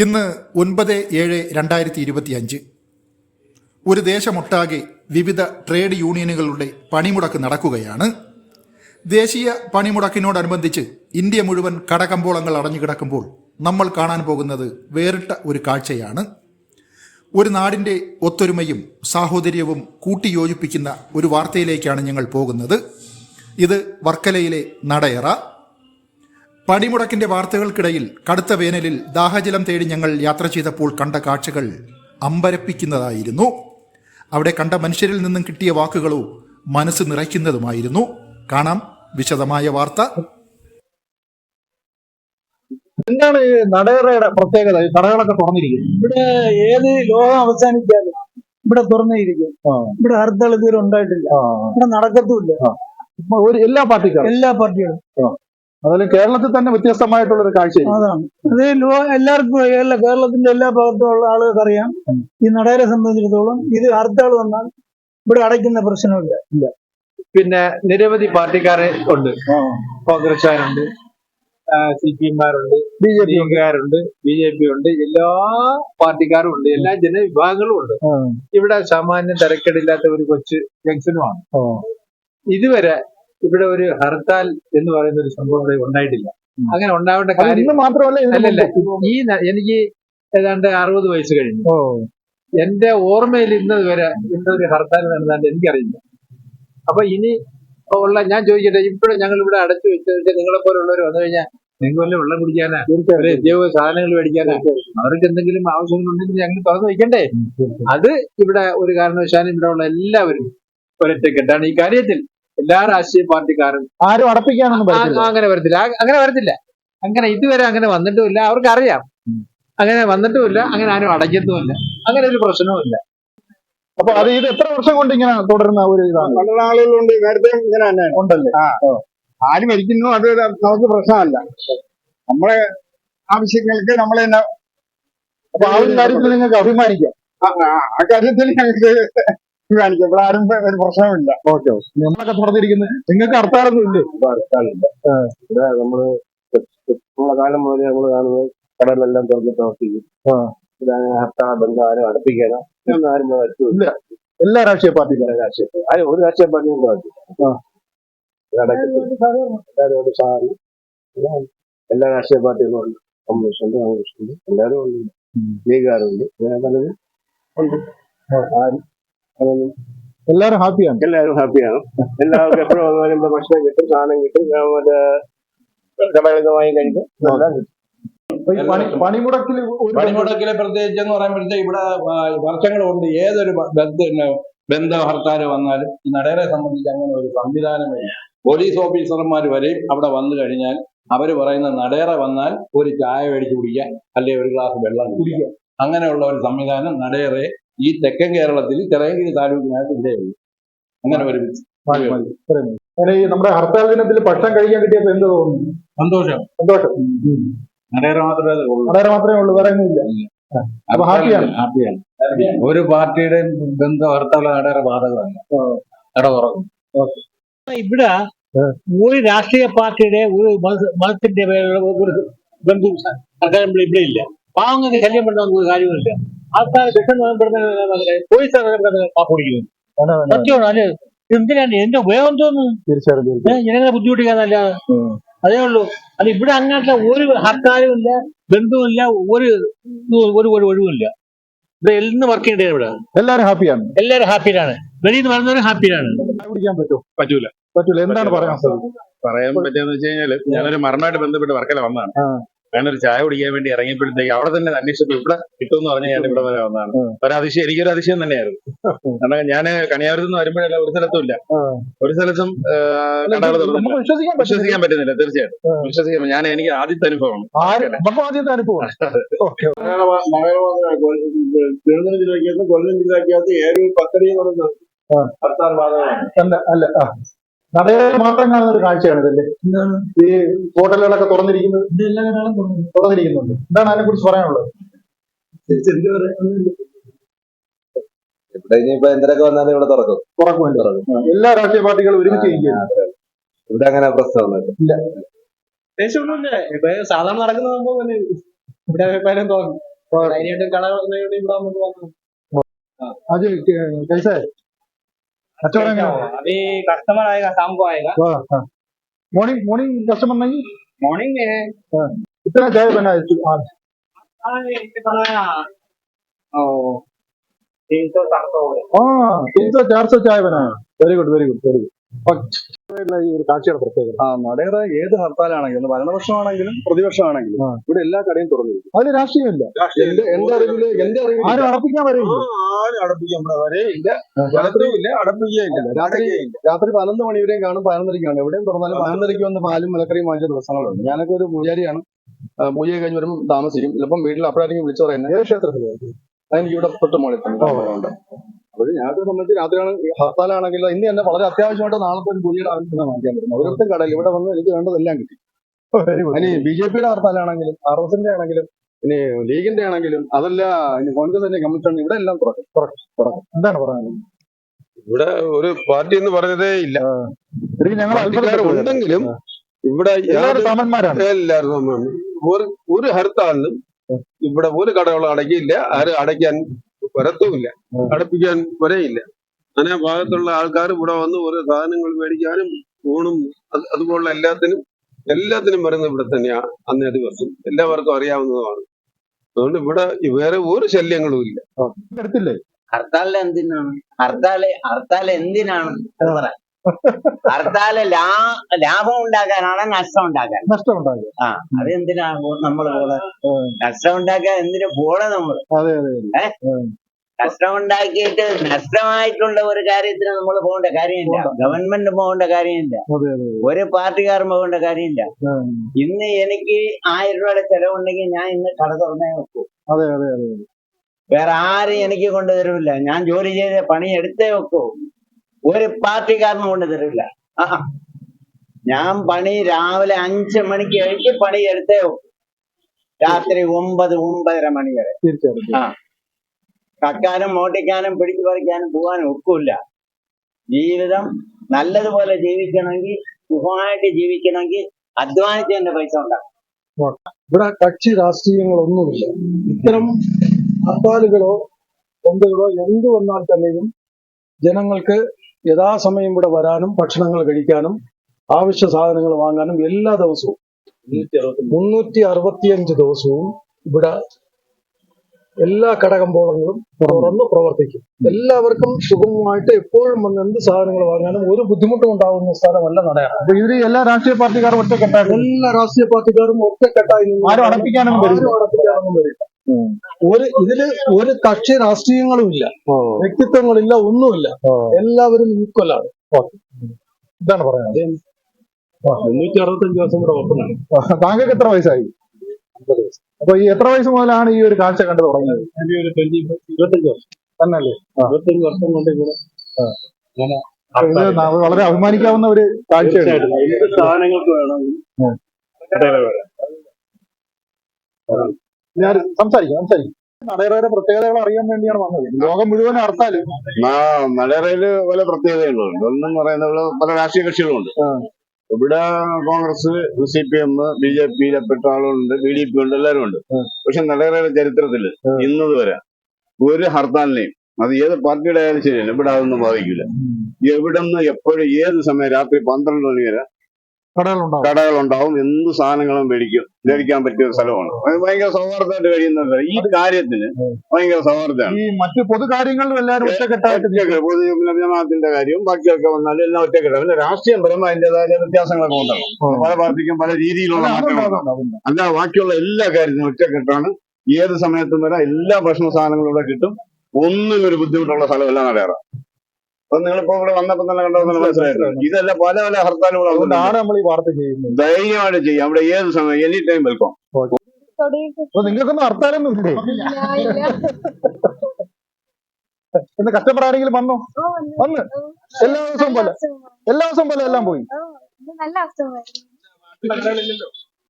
ഇന്ന് ഒൻപത് ഏഴ് രണ്ടായിരത്തി ഇരുപത്തിയഞ്ച് ഒരു ദേശമൊട്ടാകെ വിവിധ ട്രേഡ് യൂണിയനുകളുടെ പണിമുടക്ക് നടക്കുകയാണ്. ദേശീയ പണിമുടക്കിനോടനുബന്ധിച്ച് ഇന്ത്യ മുഴുവൻ കടകമ്പോളങ്ങൾ അടഞ്ഞു കിടക്കുമ്പോൾ നമ്മൾ കാണാൻ പോകുന്നത് വേറിട്ട ഒരു കാഴ്ചയാണ്. ഒരു നാടിന്റെ ഒത്തൊരുമയും സാഹോദര്യവും കൂട്ടിയോജിപ്പിക്കുന്ന ഒരു വാർത്തയിലേക്കാണ് ഞങ്ങൾ പോകുന്നത്. ഇത് വർക്കലയിലെ നടയറ. പണിമുടക്കിന്റെ വാർത്തകൾക്കിടയിൽ കടുത്ത വേനലിൽ ദാഹജലം തേടി ഞങ്ങൾ യാത്ര ചെയ്തപ്പോൾ കണ്ട കാഴ്ചകൾ അമ്പരപ്പിക്കുന്നതായിരുന്നു. അവിടെ കണ്ട മനുഷ്യരിൽ നിന്നും കിട്ടിയ വാക്കുകളോ മനസ്സ് നിറയ്ക്കുന്നതുമായിരുന്നു. കാണാം വിശദമായ വാർത്ത. എന്താണ് ഈ നടയറയുടെ പ്രത്യേകത? ഈ കടകളൊക്കെ തുറന്നിരിക്കും ഇവിടെ ഏത് ലോകം അവസാനിച്ചാലും ഇവിടെ തുറന്നിരിക്കും. ആ. ഇവിടെ ഹർത്താൽ ഇതുവരെ ഉണ്ടായിട്ടില്ല. ആ. ഇവിടെ നടക്കത്തുമില്ല. ഇപ്പൊ ഒരു എല്ലാ പാർട്ടിക്കാരും. എല്ലാ പാർട്ടികളും. അതിൽ കേരളത്തിൽ തന്നെ വ്യത്യസ്തമായിട്ടുള്ള ഒരു കാഴ്ച അതാണ്. അത് എല്ലാവർക്കും എല്ലാ കേരളത്തിന്റെ എല്ലാ ഭാഗത്തുള്ള ആളുകൾക്ക് അറിയാം. ഈ നടയരെ സംബന്ധിച്ചിടത്തോളം ഇത് അർത്ഥാൾ വന്നാൽ ഇവിടെ അടയ്ക്കുന്ന പ്രശ്നമില്ല. പിന്നെ നിരവധി പാർട്ടിക്കാരെ ഉണ്ട്. കോൺഗ്രസ്സുകാരുണ്ട്. സി പി എംമാരുണ്ട് ബി ജെ പിക്കാരുണ്ട് ബി ജെ പി ഉണ്ട്. എല്ലാ പാർട്ടിക്കാരും ഉണ്ട്. എല്ലാ ജനവിഭാഗങ്ങളും ഉണ്ട്. ഇവിടെ സാമാന്യം തിരക്കേടില്ലാത്ത ഒരു കൊച്ചു ജംഗ്ഷനുമാണ്. ഇതുവരെ ഇവിടെ ഒരു ഹർത്താൽ എന്ന് പറയുന്ന ഒരു സംഭവം ഇവിടെ ഉണ്ടായിട്ടില്ല. അങ്ങനെ ഉണ്ടാവേണ്ട കാര്യം മാത്രമല്ല അല്ലല്ല ഈ എനിക്ക് ഏതാണ്ട് അറുപത് വയസ്സ് കഴിഞ്ഞു. എന്റെ ഓർമ്മയിൽ ഇന്നത് വരെ ഇന്നൊരു ഹർത്താൽ നടന്നാണ്ട് എനിക്കറിയില്ല. അപ്പൊ ഇനി ഉള്ള ഞാൻ ചോദിക്കട്ടെ ഇപ്പോഴും ഞങ്ങൾ ഇവിടെ അടച്ചു വെച്ചിട്ട് നിങ്ങളെ പോലുള്ളവർ വന്നു കഴിഞ്ഞാൽ നിങ്ങൾക്ക് വല്ല വെള്ളം കുടിക്കാനാ? ഉദ്യോഗ സാധനങ്ങൾ മേടിക്കാനാ? അവർക്ക് എന്തെങ്കിലും ആവശ്യങ്ങളുണ്ടെങ്കിൽ ഞങ്ങൾ തുറന്നു വയ്ക്കണ്ടേ? അത് ഇവിടെ ഒരു കാരണവശാലും ഇവിടെ ഉള്ള എല്ലാവരും ഒരൊറ്റക്കെട്ടാണ് ഈ കാര്യത്തിൽ. എല്ലാ രാഷ്ട്രീയ പാർട്ടിക്കാരും ആരും അടപ്പിക്കാനൊന്നും അങ്ങനെ വരത്തില്ല. അങ്ങനെ വരത്തില്ല. അങ്ങനെ ഇതുവരെ അങ്ങനെ വന്നിട്ടുമില്ല. അവർക്ക് അറിയാം അങ്ങനെ വന്നിട്ടുമില്ല. അങ്ങനെ ആരും അടയ്ക്കത്തുമില്ല. അങ്ങനെ ഒരു പ്രശ്നവുമില്ല. അപ്പൊ അത് ഇത് എത്ര വർഷം കൊണ്ട് ഇങ്ങനെ തുടരുന്ന ഒരു ഇതാണ്? പല ആളുകളുണ്ട് നേരത്തെ ഇങ്ങനെ തന്നെ. ഉണ്ടല്ലേ? ആര് മരിക്കുന്നു അത് നമുക്ക് പ്രശ്നമല്ല. നമ്മളെ ആവശ്യങ്ങൾക്ക് നമ്മൾ തന്നെ അപ്പൊ ആ ഒരു കാര്യത്തിൽ നിങ്ങൾക്ക് അഭിമാനിക്കാം. ആ കാര്യത്തിൽ ഞങ്ങൾക്ക് കാണിക്കാം. ഇവിടെ ആരും ഒരു പ്രശ്നമില്ല ഓക്കെ നമ്മളൊക്കെ തുറന്നിരിക്കുന്നത് നിങ്ങൾക്ക് ഹർത്താലൊന്നും ഇല്ലേ ഇവിടെ നമ്മൾ ഉള്ള കാലം മുതലേ നമ്മൾ കാണുന്നത് കടലെല്ലാം തുറന്ന് പ്രവർത്തിക്കും. ഹർത്താൽ ബന്ധം ആരും അടുപ്പിക്കണം ആരും ഇല്ല. എല്ലാ രാഷ്ട്രീയ പാർട്ടിക്കാരും രാഷ്ട്രീയ ആരും ഒരു രാഷ്ട്രീയ പാർട്ടിയും പ്രവർത്തിക്കും എല്ലാം എല്ലാ രാഷ്ട്രീയ പാർട്ടികളും ഉണ്ട്. കമ്മ്യൂണിസ്റ്റ് ഉണ്ട് കോൺഗ്രസ് ഉണ്ട്. എല്ലാവരും ഉണ്ട് ലീഗുകാരുണ്ട് അങ്ങനെ പലരും ഉണ്ട് ആരും എല്ലാരും ഹാപ്പിയാണ്? എല്ലാവരും ഹാപ്പിയാണ്? എല്ലാവർക്കും എപ്പോഴും വന്നു വരുമ്പോ ഭക്ഷണം കിട്ടും സാധനം കിട്ടും. മറ്റേ വാങ്ങി കഴിക്കും പണിമുടക്കിൽ പണിമുടക്കിലെ പ്രത്യേകിച്ച് എന്ന് പറയുമ്പോഴത്തേക്ക് ഇവിടെ വർഷങ്ങളുണ്ട്. വർഷങ്ങൾ കൊണ്ട് ഏതൊരു ബന്ധ ഹർത്താൽ വന്നാലും ഈ നടയറെ സംബന്ധിച്ച് അങ്ങനെ ഒരു സംവിധാനമേ പോലീസ് ഓഫീസർമാർ വരെയും അവിടെ വന്നു കഴിഞ്ഞാൽ അവർ പറയുന്ന നടയറ വന്നാൽ ഒരു ചായ മേടിച്ച് കുടിക്കുക അല്ലെങ്കിൽ ഒരു ഗ്ലാസ് വെള്ളം കുടിക്കുക അങ്ങനെയുള്ള ഒരു സംവിധാനം നടയറെ ഈ തെക്കൻ കേരളത്തിൽ ചെറിയ താലൂക്കിനകത്ത് ഇല്ലേ അങ്ങനെ ഒരുമിച്ച്. അങ്ങനെ ഈ നമ്മുടെ ഹർത്താൽ ദിനത്തിൽ ഭക്ഷണം കഴിക്കാൻ കിട്ടിയപ്പോ എന്ത് തോന്നുന്നു? സന്തോഷം. സന്തോഷം. നടയറ മാത്രമേ മാത്രമേ ഉള്ളൂ വേറെ ഒന്നുമില്ല അപ്പൊ ഹാപ്പിയാണ്. ഹാപ്പിയാണ്. ഒരു പാർട്ടിയുടെ ബന്ധം ഹർത്താൽ നടയറ ബാധകമല്ല. കട തുറക്കും ഇവിടെ ഒരു രാഷ്ട്രീയ പാർട്ടിയുടെ ഒരു മത- മതത്തിന്റെ പേരിലുള്ള ഒരു ബന്ധു സർക്കാർ ഇവിടെ ഇല്ല പാവങ്ങൾക്ക് ശല്യം പെടുന്ന ഒരു ആൾക്കാർ വിഷം പോലീസ് കാപ്പൊടിക്കുന്നു സത്യമാണ്. അല്ലെ എന്തിനാണ്? എന്റെ ഉപയോഗം തോന്നുന്നു ജനങ്ങളെ ബുദ്ധിമുട്ടിക്കാന്നല്ല അതേ ഉള്ളൂ. അല്ല ഇവിടെ അങ്ങനത്തെ ഒരു ഹർത്താലും ഇല്ല ബന്ധവുമില്ല ഒരു ഒരു ഒരു ഒഴിവുമില്ല. ഇവിടെ എന്ന് വർക്ക് ചെയ്യണ്ടേ ഇവിടെ? എല്ലാരും ഹാപ്പിയാണ്. എല്ലാവരും ഹാപ്പിയിലാണ്. വെളിയിൽ നിന്ന് വരുന്നവരും ഹാപ്പിയിലാണ്. പറ്റുമോ പറ്റൂല. പറ്റൂല. എന്താണ് പറയാൻ സാധിക്കും പറയാൻ പറ്റിയെന്ന് വെച്ച് കഴിഞ്ഞാൽ ഞാനൊരു മരണമായിട്ട് ബന്ധപ്പെട്ട് വർക്കല വന്നതാണ്. ആ. ഞാനൊരു ചായ കുടിക്കാൻ വേണ്ടി ഇറങ്ങിയപ്പോഴത്തേക്ക് അവിടെ തന്നെ അന്വേഷിച്ചു ഇവിടെ കിട്ടുമെന്ന് പറഞ്ഞ് ഞാൻ ഇവിടെ വരെ വന്നതാണ്. ഒരു അതിശയം എനിക്കൊരു അതിശയം തന്നെയായിരുന്നു. കാരണം ഞാൻ കണിയാപുരത്ത് നിന്ന് വരുമ്പോഴല്ല ഒരു സ്ഥലത്തും ഇല്ല. ഒരു സ്ഥലത്തും കടകൾ തുറന്നില്ല വിശ്വസിക്കാൻ വിശ്വസിക്കാൻ പറ്റുന്നില്ല തീർച്ചയായിട്ടും. വിശ്വസിക്കാൻ ഞാൻ എനിക്ക് ആദ്യത്തെ അനുഭവമാണ്. ആദ്യത്തെ അനുഭവമാണ്. ഓക്കെ. തിരുവനന്തപുരം ജില്ലയ്ക്കകത്ത് കൊല്ലം ജില്ലയ്ക്കകത്ത് ഏഴ് പത്തടി എന്ന് പറയുന്നത് അല്ല അല്ല നടയെ മാത്രം കാണുന്ന ഒരു കാഴ്ചയാണ് ഇതല്ലേ. ഈ ഹോട്ടലുകളൊക്കെ തുറന്നിരിക്കുന്നത്? തുറന്നിരിക്കുന്നുണ്ട്. എന്താണ് അതിനെ കുറിച്ച് പറയാനുള്ളത്? ഇവിടെ ഇനിയിപ്പോ എന്തിനൊക്കെ വന്നാലും ഇവിടെ തുറക്കും. തുറക്കും എല്ലാ രാഷ്ട്രീയ പാർട്ടികളും ഒരുമിച്ച് ഇവിടെ അങ്ങനെ പ്രശ്നമൊന്നുമില്ല. സാധാരണ നടക്കുന്ന വന്നു അജയ് കൈസാ अच्छा क्या होगा अभी अच्छा। कस्टमर आएगा शाम को आएगा। मॉर्निंग मॉर्निंग कस्टमर नहीं? मॉर्निंग में है। हाँ। कितना चाय बना है आज हाँ, बनाया। तीन सौ चार सौ हाँ तीन सौ चार सौ चाय बनाया। Very good very good very good ഈ ഒരു കാഴ്ചയുടെ പ്രത്യേകത. ആ നടേറ ഏത് ഹർത്താലാണെങ്കിലും ഭരണപക്ഷമാണെങ്കിലും പ്രതിപക്ഷമാണെങ്കിലും ഇവിടെ എല്ലാ കടയും തുറന്നിരിക്കും അതിൽ രാഷ്ട്രീയമില്ല. എന്റെ എന്റെ അറിവിൽ എന്റെ ആരും അടപ്പിക്കാൻ വരെയില്ല. ആരും അടപ്പിക്കാൻ വരെയില്ല. രാത്രിയില്ല അടപ്പിക്കുകയില്ല രാത്രി രാത്രി പതിനൊന്ന് മണി വരെയും കാണും. പതിനൊന്നരക്കാണ് എവിടെയും തുറന്നാലും പതിനൊന്നരയ്ക്ക് വന്ന് പാലും മലക്കറിയും വാങ്ങിച്ച ദിവസങ്ങളുണ്ട്. ഞാനൊക്കെ ഒരു പൂജാരിയാണ്. പൂജയെ പൂജ കഴിഞ്ഞ് വരുമ്പോൾ താമസിക്കും. ചിലപ്പം വീട്ടിൽ അപ്പോഴായിരിക്കും വിളിച്ചു പറയുന്നത് ഏത് ക്ഷേത്രത്തിൽ അതെനിക്ക് ഇവിടെ തൊട്ട് മുകളിൽ തന്നെ താമസമുണ്ട് ഞങ്ങളെ ഞങ്ങൾക്ക് സംബന്ധിച്ച് രാത്രിയാണ് ഹർത്താലാണെങ്കിൽ ഇന്ന് തന്നെ വളരെ അത്യാവശ്യമായിട്ട് നാളത്തെ ഒരു പുതിയ ആവശ്യം വാങ്ങിക്കാൻ പറ്റുന്നത് ഓരോരുത്തരും കടയിൽ ഇവിടെ വന്ന് എനിക്ക് വേണ്ടതെല്ലാം കിട്ടി. ഇനി ബി ജെ പിയുടെ ഹർത്താലാണെങ്കിലും ആർ എസ് എസിന്റെ ആണെങ്കിലും ഇനി ലീഗിന്റെ ആണെങ്കിലും അതല്ല ഇനി കോൺഗ്രസിന്റെ കമ്മിഷൻ ഇവിടെ എല്ലാം തുറക്കും. എന്താണ് പറയുന്നത് ഇവിടെ ഒരു പാർട്ടി എന്ന് പറഞ്ഞതേ ഇല്ല. ഞങ്ങൾ ഉണ്ടെങ്കിലും ഇവിടെ എല്ലാവരും. ഒരു ഒരു ഹർത്താലിനും ഇവിടെ ഒരു കടകളും അടയ്ക്കില്ല ആരും അടയ്ക്കാൻ വരത്തുമില്ല. അടുപ്പിക്കാൻ വരെയില്ല. അങ്ങനെ ഭാഗത്തുള്ള ആൾക്കാർ ഇവിടെ വന്ന് ഓരോ സാധനങ്ങൾ മേടിക്കാനും ഊണും അത് അതുപോലുള്ള എല്ലാത്തിനും എല്ലാത്തിനും വരുന്നത് ഇവിടെ തന്നെയാണ് അന്നേ ദിവസം. എല്ലാവർക്കും അറിയാവുന്നതുമാണ്. അതുകൊണ്ട് ഇവിടെ വേറെ ഒരു ശല്യങ്ങളും ഇല്ല. എടുത്തില്ലേ ഹർത്താലിൽ എന്തിനാണ്? ഹർത്താൽ ഹർത്താൽ എന്തിനാണ് എന്ന് പറ. ഹർത്താൽ ലാ ലാഭം ഉണ്ടാക്കാനാണ് നഷ്ടം ഉണ്ടാക്കാൻ. നഷ്ടം ഉണ്ടാക്കുക. ആ അത് എന്തിനാണ് നമ്മൾ പോളെ നഷ്ടം ഉണ്ടാക്കാൻ എന്തിനു പോണ നമ്മൾ അതെ അതെ ഉണ്ടാക്കിയിട്ട് നഷ്ടമായിട്ടുള്ള ഒരു കാര്യത്തിന് നമ്മൾ പോകേണ്ട കാര്യമില്ല. ഗവൺമെന്റ് പോകേണ്ട കാര്യമില്ല. ഒരു പാർട്ടിക്കാരൻ പോകേണ്ട കാര്യമില്ല. ഇന്ന് എനിക്ക് ആയിരം രൂപയുടെ ചെലവുണ്ടെങ്കിൽ ഞാൻ ഇന്ന് കട തുറന്നേ വെക്കൂ. അതെ അതെ അതെ വേറെ ആരും എനിക്ക് കൊണ്ടുതരില്ല ഞാൻ ജോലി ചെയ്ത് പണി എടുത്തേ വെക്കൂ. ഒരു പാർട്ടിക്കാരനും കൊണ്ട് തരില്ല ഞാൻ പണി രാവിലെ അഞ്ച് മണിക്ക് എനിക്ക് പണി എടുത്തേ രാത്രി ഒമ്പത് ഒമ്പതര മണി വരെ. ആ. കക്കാനും മോട്ടിക്കാനും പിടിച്ചു പറിക്കാനും പോകാനും ഒക്കില്ല ജീവിതം നല്ലതുപോലെ ജീവിക്കണമെങ്കിൽ സുഖമായിട്ട് ജീവിക്കണമെങ്കിൽ അധ്വാനിച്ച് തന്നെ പൈസ ഉണ്ടാകും ഇവിടെ കക്ഷി രാഷ്ട്രീയങ്ങളൊന്നുമില്ല. ഇത്തരം ഹർത്താലുകളോ ബന്ധുകളോ എന്ത് വന്നാൽ തന്നെയും ജനങ്ങൾക്ക് യഥാസമയം ഇവിടെ വരാനും ഭക്ഷണങ്ങൾ കഴിക്കാനും ആവശ്യ സാധനങ്ങൾ വാങ്ങാനും എല്ലാ ദിവസവും മുന്നൂറ്റി അറുപത്തിയഞ്ച് ദിവസവും ഇവിടെ എല്ലാ കടകമ്പോളങ്ങളും തുറന്ന് പ്രവർത്തിക്കും. എല്ലാവർക്കും സുഗമമായിട്ട് എപ്പോഴും വന്ന് എന്ത് സാധനങ്ങൾ വാങ്ങാനും ഒരു ബുദ്ധിമുട്ടും ഉണ്ടാകുന്ന സ്ഥലമല്ല നടയാണ് അപ്പൊ ഇതിൽ എല്ലാ രാഷ്ട്രീയ പാർട്ടിക്കാരും ഒറ്റക്കെട്ടായി എല്ലാ രാഷ്ട്രീയ പാർട്ടിക്കാരും ഒറ്റക്കെട്ടായി ആരും അടപ്പിക്കാനൊന്നും വരില്ല. ഒരു ഇതിൽ ഒരു കക്ഷി രാഷ്ട്രീയങ്ങളും ഇല്ല. വ്യക്തിത്വങ്ങളില്ല ഒന്നുമില്ല. എല്ലാവരും ഈക്വലാണ് ഇതാണ് പറയുന്നത്. മുന്നൂറ്റി അറുപത്തഞ്ച് ദിവസം കൂടെ ഓപ്പണാണ് താങ്കൾക്ക് എത്ര വയസ്സായി? അപ്പൊ ഈ എത്ര വയസ്സ് മുതലാണ് ഈ ഒരു കാഴ്ച കണ്ടു തുടങ്ങിയത്? ഒരു ട്വന്റി ഇരുപത്തഞ്ച് വർഷം. തന്നെയല്ലേ? ഇരുപത്തഞ്ച് വർഷം കൊണ്ട് ഇവിടെ ഇത് വളരെ അഭിമാനിക്കാവുന്ന ഒരു കാഴ്ചയാണ്. സാധനങ്ങൾക്ക് വേണം. ഞാൻ സംസാരിക്കും സംസാരിക്കും. നടയറയുടെ പ്രത്യേകതകൾ അറിയാൻ വേണ്ടിയാണ് വന്നത്. ലോകം മുഴുവൻ ഹർത്താൽ മലയാളയിൽ പല പ്രത്യേകതകളുണ്ട് ഒന്നും പറയുന്നത് പല രാഷ്ട്രീയ കക്ഷികളുണ്ട്. ഇവിടെ Congress C P M B J പിയിലെപ്പെട്ട ആളുകളുണ്ട് ബി ഡി പി ഉണ്ട് എല്ലാവരും ഉണ്ട്. പക്ഷെ നടയറയുടെ ചരിത്രത്തിൽ ഇന്നത് വരെ ഒരു ഹർത്താലിനെയും അത് ഏത് പാർട്ടിയുടെ ആയാലും ശരിയല്ല. ഇവിടെ അതൊന്നും ബാധിക്കില്ല. എവിടെ നിന്ന് എപ്പോഴും ഏത് സമയം രാത്രി പന്ത്രണ്ട് മണി വരെ കടകളുണ്ടാവും. കടകളുണ്ടാവും. എന്ത് സാധനങ്ങളും മേടിക്കും. മേടിക്കാൻ പറ്റിയ ഒരു സ്ഥലമാണ്. ഭയങ്കര സൗഹാർദ്ദമായിട്ട് കഴിയുന്നുണ്ട്. ഈ കാര്യത്തിന് ഭയങ്കര സൗഹാർദ്ദമാണ്. ഈ മറ്റു പൊതു കാര്യങ്ങളിലും എല്ലാവരും ഒറ്റക്കെട്ടായിട്ട് പൊതു കാര്യവും ബാക്കിയൊക്കെ വന്നാലും എല്ലാം ഒറ്റക്കെട്ട. പിന്നെ രാഷ്ട്രീയം പരമായ അതിന്റേതായ വ്യത്യാസങ്ങളൊക്കെ ഉണ്ടാകും പല പാർട്ടിക്കും പല രീതിയിലുള്ള മാറ്റങ്ങളുണ്ടാകും അല്ല ബാക്കിയുള്ള എല്ലാ കാര്യത്തിനും ഒറ്റക്കെട്ടാണ്. ഏത് സമയത്തും വരാം. എല്ലാ ഭക്ഷണ സാധനങ്ങളും ഇവിടെ കിട്ടും. ഒന്നിനൊരു ബുദ്ധിമുട്ടുള്ള സ്ഥലമല്ല നടയാറ. അപ്പൊ നിങ്ങളിപ്പോ ഇവിടെ വന്നപ്പോ തന്നെ കണ്ടോ മനസ്സിലായിട്ടുണ്ട് ഇതല്ല പല പല ഹർത്താലുകളും അതുകൊണ്ടാണ് നമ്മൾ ഈ വാർത്ത ചെയ്യുന്നത്. ധൈര്യമായിട്ട് ചെയ്യാം. അവിടെ ഏത് സമയം എനി ടൈം വെൽക്കം. അപ്പൊ നിങ്ങൾക്കൊന്നും ഹർത്താലൊന്നും ഇല്ലേ? എന്ന് കസ്റ്റമർ ആരെങ്കിലും വന്നോ? വന്ന്. എല്ലാ ദിവസവും പോലെ. എല്ലാ ദിവസവും പോലെ എല്ലാം പോയി. നല്ല അവസ്ഥ